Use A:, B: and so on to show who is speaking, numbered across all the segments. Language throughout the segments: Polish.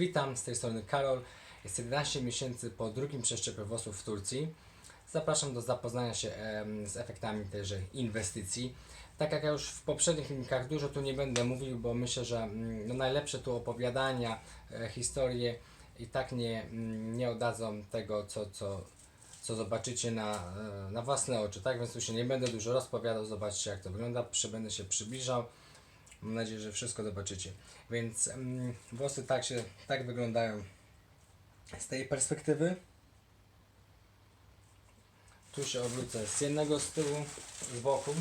A: Witam, z tej strony Karol. Jest 11 miesięcy po drugim przeszczepie włosów w Turcji. Zapraszam do zapoznania się z efektami tejże inwestycji. Tak jak ja już w poprzednich filmikach dużo tu nie będę mówił, bo myślę, że mm, no, najlepsze tu opowiadania, e, historie i tak nie, mm, nie oddadzą tego, co, co, co zobaczycie na, e, na własne oczy. Tak więc tu się nie będę dużo rozpowiadał, zobaczcie jak to wygląda, będę się przybliżał. Mam nadzieję, że wszystko zobaczycie. Więc mm, włosy tak się tak wyglądają z tej perspektywy. Tu się obrócę z jednego z tyłu, z boku.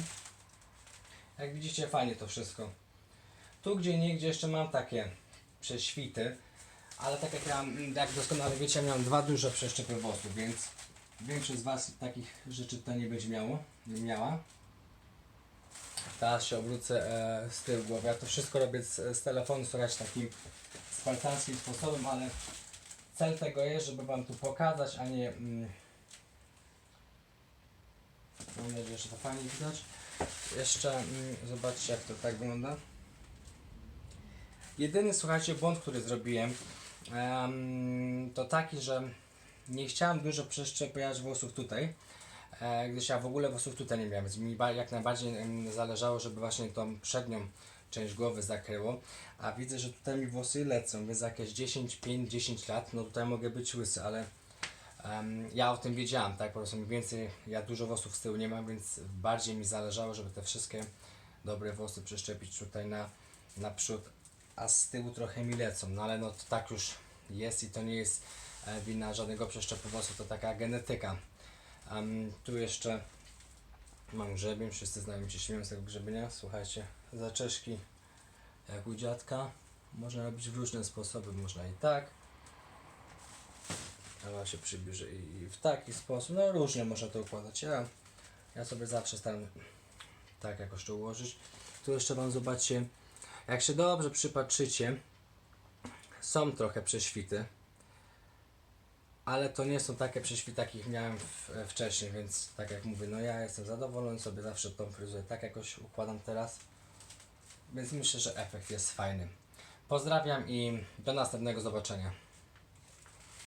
A: Jak widzicie, fajnie to wszystko. Tu gdzie niegdzie jeszcze mam takie prześwity, ale tak jak, ja, jak doskonale wiecie, miałem dwa duże przeszczepy włosów, więc większość z Was takich rzeczy tutaj nie będzie miało, nie miała. Teraz się obrócę e, z tyłu głowy. Ja to wszystko robię z, z telefonu, słuchajcie, takim spartańskim sposobem, ale cel tego jest, żeby Wam tu pokazać, a nie... Mm, mam nadzieję, że to fajnie widać. Jeszcze mm, zobaczcie, jak to tak wygląda. Jedyny, słuchajcie, błąd, który zrobiłem, em, to taki, że nie chciałem dużo przeszczepiać włosów tutaj, gdyż ja w ogóle włosów tutaj nie miałem, więc mi jak najbardziej zależało, żeby właśnie tą przednią część głowy zakryło, a widzę, że tutaj mi włosy lecą, więc jakieś 10, 5, 10 lat, no tutaj mogę być łysy, ale em, ja o tym wiedziałem, tak, po prostu mniej więcej, ja dużo włosów z tyłu nie mam, więc bardziej mi zależało, żeby te wszystkie dobre włosy przeszczepić tutaj na, na przód, a z tyłu trochę mi lecą, no ale no to tak już jest i to nie jest e, wina żadnego przeszczepu włosów, to taka genetyka. Em, tu jeszcze mam grzebień, wszyscy znają się śmieją z tego grzebienia, słuchajcie, zaczeszki jak u dziadka, można robić w różne sposoby, można i tak, a się przybliży i w taki sposób, no różnie można to układać, ja, ja sobie zawsze staram tak jakoś to ułożyć. Tu jeszcze Wam zobaczcie, jak się dobrze przypatrzycie, są trochę prześwity, ale to nie są takie prześwity, jakich miałem w, wcześniej, więc tak jak mówię, no ja jestem zadowolony, sobie zawsze tą fryzurę tak jakoś układam teraz, więc myślę, że efekt jest fajny. Pozdrawiam i do następnego zobaczenia.